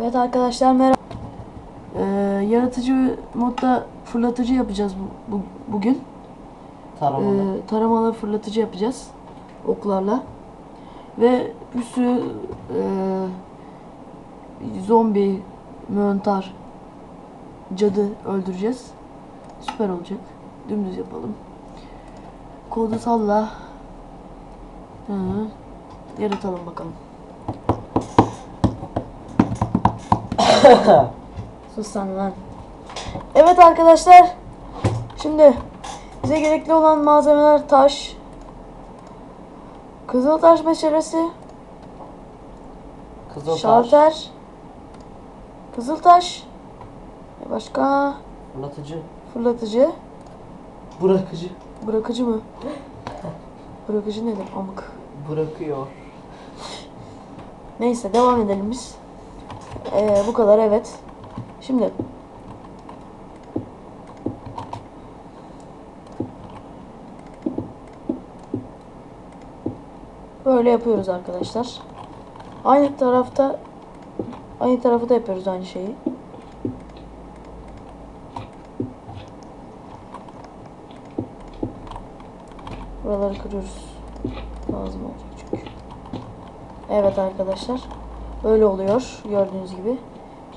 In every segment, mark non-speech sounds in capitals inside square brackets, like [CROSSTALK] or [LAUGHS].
Evet arkadaşlar merhaba. Ee, yaratıcı modda fırlatıcı yapacağız bu, bu- bugün. Taramalı. Ee, taramalı fırlatıcı yapacağız oklarla. Ve bir sürü ee, zombi, möntar, cadı öldüreceğiz. Süper olacak. Dümdüz yapalım. Kodu salla. Hı -hı. Yaratalım bakalım. [LAUGHS] Sus sen lan. Evet arkadaşlar. Şimdi bize gerekli olan malzemeler taş. Kızıltaş meşalesi. Kızıl Şalter. Kızıltaş. Ve Başka Fırlatıcı. fırlatıcı. Bırakıcı. Bırakıcı mı? Bırakıcı nedir? Amık. Bırakıyor. Neyse devam edelim biz. Ee, bu kadar evet. Şimdi böyle yapıyoruz arkadaşlar. Aynı tarafta aynı tarafı da yapıyoruz aynı şeyi. Buraları kırıyoruz. Lazım olacak çünkü. Evet arkadaşlar. Öyle oluyor gördüğünüz gibi.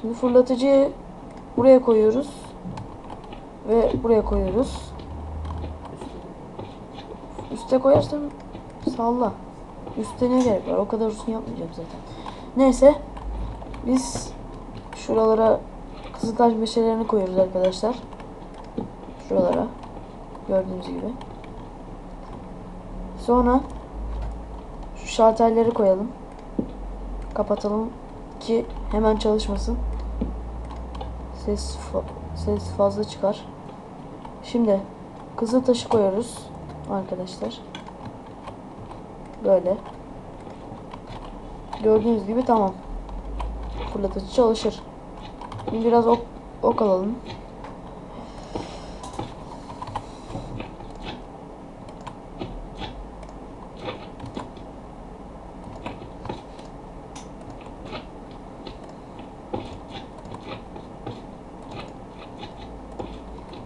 Şimdi fırlatıcıyı buraya koyuyoruz. Ve buraya koyuyoruz. Üste koyarsam salla. Üste ne gerek var? O kadar uzun yapmayacağım zaten. Neyse. Biz şuralara kızıltaş meşalelerini koyuyoruz arkadaşlar. Şuralara. Gördüğünüz gibi. Sonra şu şalterleri koyalım. Kapatalım ki hemen çalışmasın. Ses fa- ses fazla çıkar. Şimdi kızıl taşı koyuyoruz arkadaşlar. Böyle. Gördüğünüz gibi tamam. Fırlatıcı çalışır. Şimdi biraz ok, ok alalım.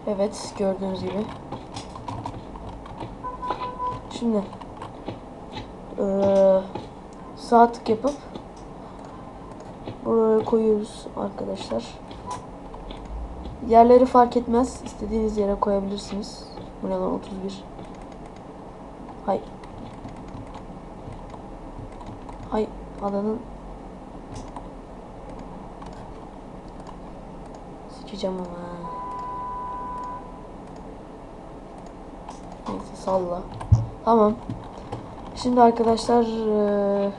Evet gördüğünüz gibi. Şimdi eee sağ tık yapıp buraya koyuyoruz arkadaşlar. Yerleri fark etmez. İstediğiniz yere koyabilirsiniz. Bu ne lan 31. Hay. Hay alanın Sikeceğim ama. ha. Neyse salla. Tamam. Şimdi arkadaşlar eee,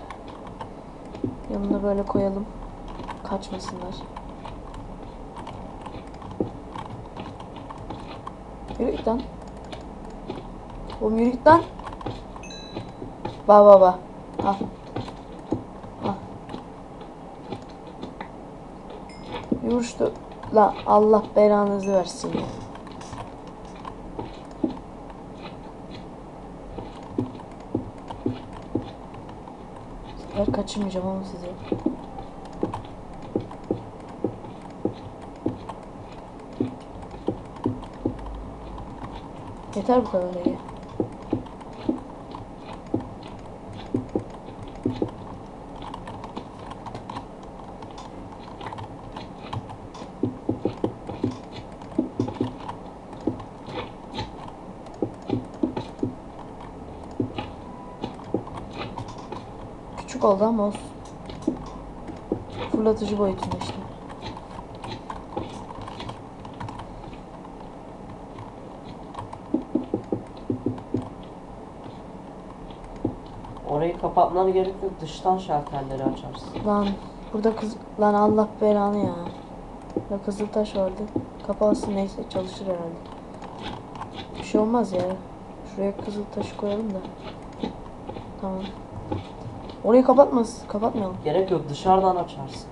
yanına böyle koyalım. Kaçmasınlar. Yürü git lan. Oğlum yürü git lan. Ba ba ba. Al. Al. Yürüştü. La Allah belanızı versin ya. Ben kaçırmayacağım ama size. Yeter bu kadar iyi. Küçük oldu ama olsun. Fırlatıcı boyutunda işte. Orayı kapatmana gerek yok. Dıştan şalterleri açarsın. Lan burada kız lan Allah belanı ya. Ya kızıl taş vardı. Kapansın neyse çalışır herhalde. Bir şey olmaz ya. Şuraya kızıl taşı koyalım da. Tamam. Orayı kapatmaz. Kapatmayalım. Gerek yok. Dışarıdan açarsın.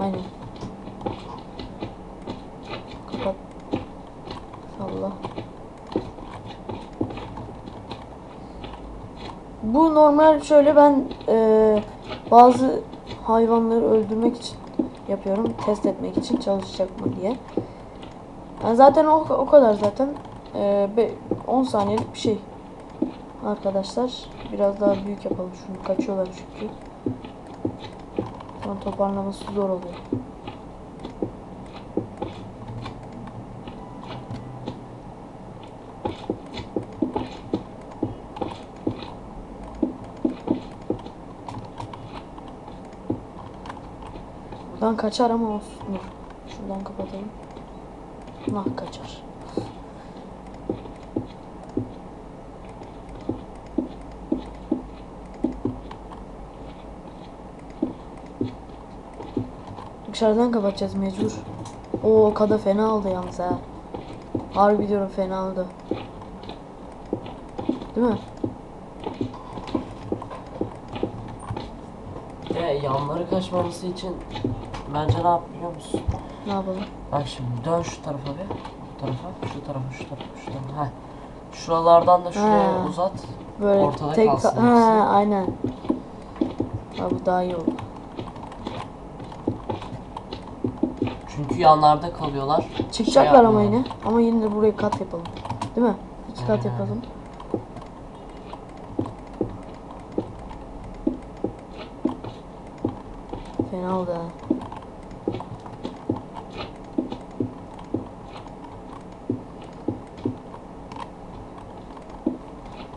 Aynen. Kapat. Allah. Bu normal şöyle ben eee, bazı hayvanları öldürmek için yapıyorum. Test etmek için çalışacak mı diye. Yani zaten o, o kadar zaten. Ee, be- 10 saniyelik bir şey. Arkadaşlar biraz daha büyük yapalım şunu. Kaçıyorlar çünkü. Sonra toparlaması zor oluyor. Buradan kaçar ama olsun. Şuradan kapatalım. Nah kaçar. Dışarıdan kapatacağız mecbur. O kada fena oldu yalnız ha. Harbi diyorum fena oldu. Değil mi? Ve yanları kaçmaması için bence ne yap biliyor musun? Ne yapalım? Bak şimdi dön şu tarafa bir. Bu tarafa, şu tarafa, şu tarafa, şu tarafa. Heh. Şuralardan da şuraya Ha. uzat. Böyle Ortada tek kalsın ha, hepsi. aynen. Ha, bu daha iyi oldu. Çünkü yanlarda kalıyorlar. Çıkacaklar Şey ama yine. Ama yine de burayı kat yapalım. Değil mi? İki kat yapalım. Fena oldu ha.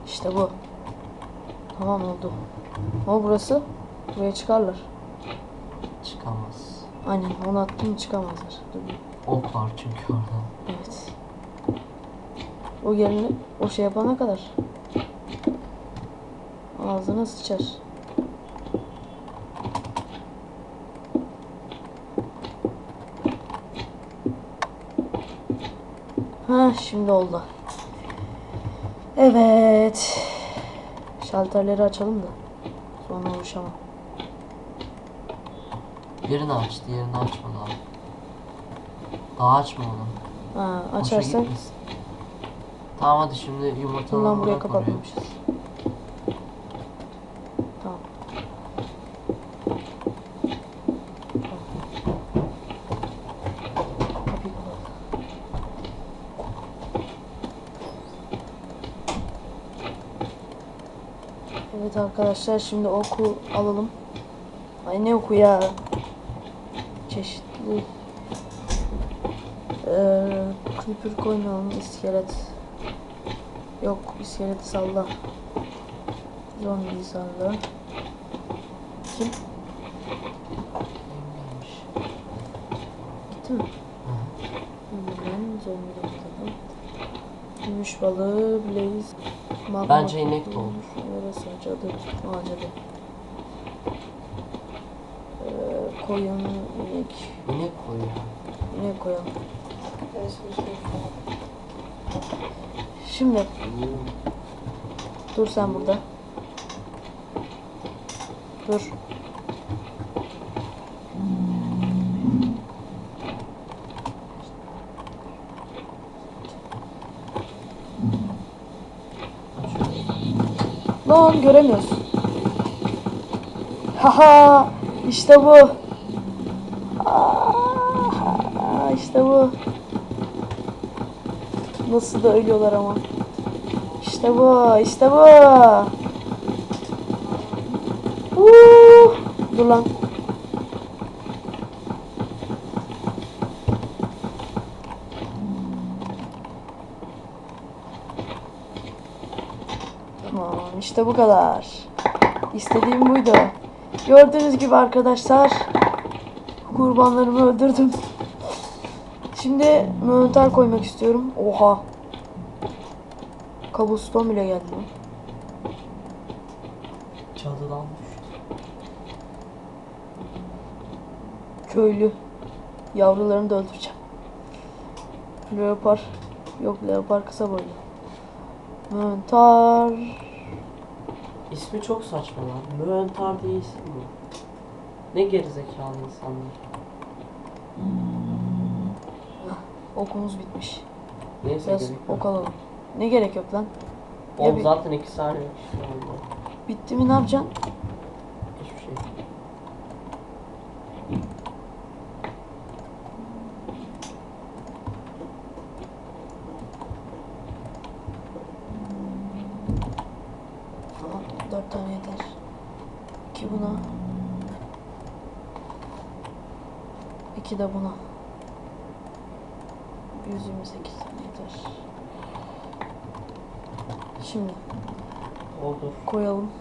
İşte bu. Tamam oldu. Ama burası buraya çıkarlar. Aynen onu attım çıkamazlar. Ok var çünkü orada. Evet. O yerini o şey yapana kadar ağzına sıçar. Ha şimdi oldu. Evet. Şalterleri açalım da. Sonra uğraşamam. Birini aç, diğerini açma daha. Daha açma onu. Ha, gitmesin. Tamam hadi şimdi yumurtaları bundan buraya kapatmamışız. Tamam. Evet arkadaşlar şimdi oku alalım. Ay ne oku ya? Çeşitli ee, Creeper koymayalım iskelet. Yok iskeleti salla. Zombiyi salla. Kim? Gitti mi? Hemen zombi bakalım Gümüş balığı Blaze. Magma Bence inek de olur. Neresi cadı Aa cadı ee, Koyun inek İnek koyuyor. İnek koyalım Şimdi Dur sen burada. Dur. Lan göremiyoruz. Haha işte bu. Aa, bu. Nasıl da ölüyorlar ama. İşte bu, işte bu. Uh, dur lan. Tamam, işte bu kadar. İstediğim buydu. Gördüğünüz gibi arkadaşlar kurbanlarımı öldürdüm. Şimdi mönter koymak istiyorum. Oha. Kabuston bile geldi düştü. Köylü. Yavrularını da öldüreceğim. Leopar. Yok leopar kısa boylu. Möntar. İsmi çok saçma lan. Müentar diye isim mi? Ne gerizekalı insanlar. Okumuz bitmiş. Neyse Biraz gerek Ne gerek yok lan? Ya Oğlum bir- zaten 2 saniye. Bitti mi ne yapacaksın? Hiçbir şey. Dört tane yeter. İki buna. İki de buna. 128 tane yeter. Şimdi Olur. koyalım.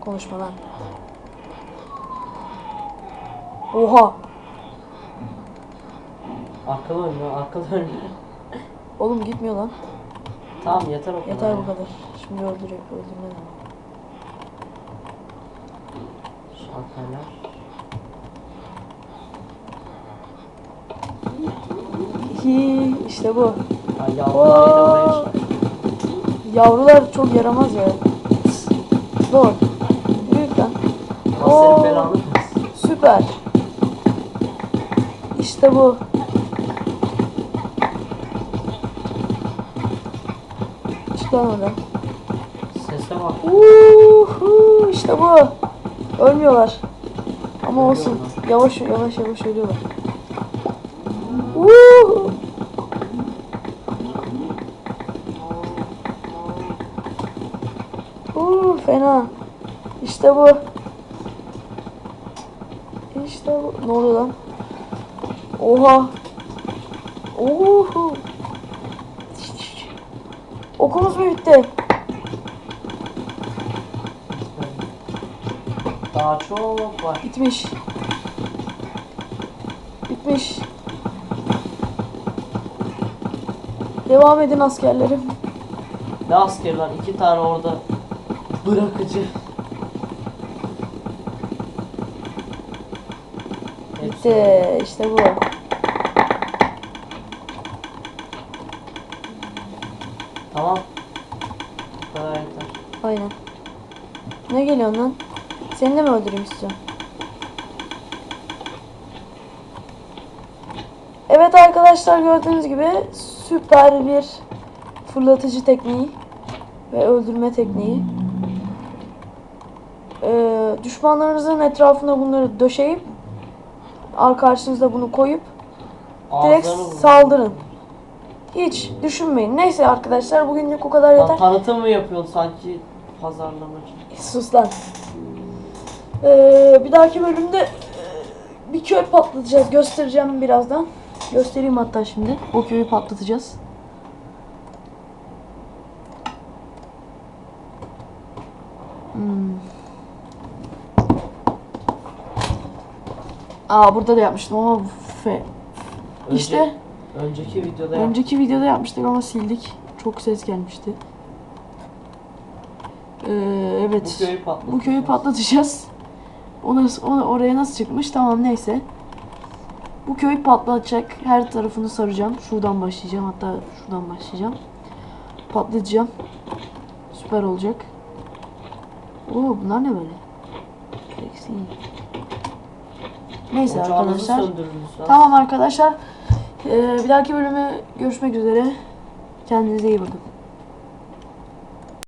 Konuşma lan. Oha! Arkalı önlü, arkalı önlü. Oğlum gitmiyor lan. tamam yeter o kadar. Yeter bu kadar. Şimdi öldürüyor. Öldürme de. Şalterler. Hi, işte bu. Oraya çık. Yavrular çok yaramaz ya. Zor. Büyük lan. Oo. Süper. İşte bu. Çık lan oradan. Sese bak. Uhu, işte bu. Ölmüyorlar. Ama olsun. Yavaş yavaş yavaş ölüyorlar. Uhu. Uuu fena. İşte bu. İşte bu. Ne oluyor lan? Oha. Uhu. Okumuz mu bitti? Daha çok var. Bitmiş. Bitmiş. Devam edin askerlerim. Ne askerler? iki tane orada bırakıcı. Bitti. İşte bu. Tamam. Bu kadar yeter. Aynen. Ne geliyorsun lan? Seni de mi öldüreyim istiyorsun? Evet arkadaşlar gördüğünüz gibi süper bir fırlatıcı tekniği ve öldürme tekniği. Ee, düşmanlarınızın etrafına bunları döşeyip ar karşınızda bunu koyup direkt vurun. saldırın. Hiç düşünmeyin. Neyse arkadaşlar bugünlük bu kadar Lan yeter. tanıtım mı yapıyorsun sanki pazarlamacı? [LAUGHS] Sus lan. Ee, bir dahaki bölümde e, bir köy patlatacağız. Göstereceğim birazdan. Göstereyim hatta şimdi. O köyü patlatacağız. Hmm. Aa burada da yapmıştım ama fe. Önce- İşte Önceki videoda önceki videoda yapmıştık ama sildik. Çok ses gelmişti. Ee, evet. bu köyü patlatacağız. Bu köyü patlatacağız. Onu, onu oraya nasıl çıkmış? Tamam neyse. Bu köyü patlatacak. Her tarafını saracağım. Şuradan başlayacağım. Hatta şuradan başlayacağım. Patlatacağım. Süper olacak. Oo bunlar ne böyle? Seksi. Neyse Ocağınızı arkadaşlar. Tamam arkadaşlar. Ee, bir dahaki bölümü görüşmek üzere. Kendinize iyi bakın.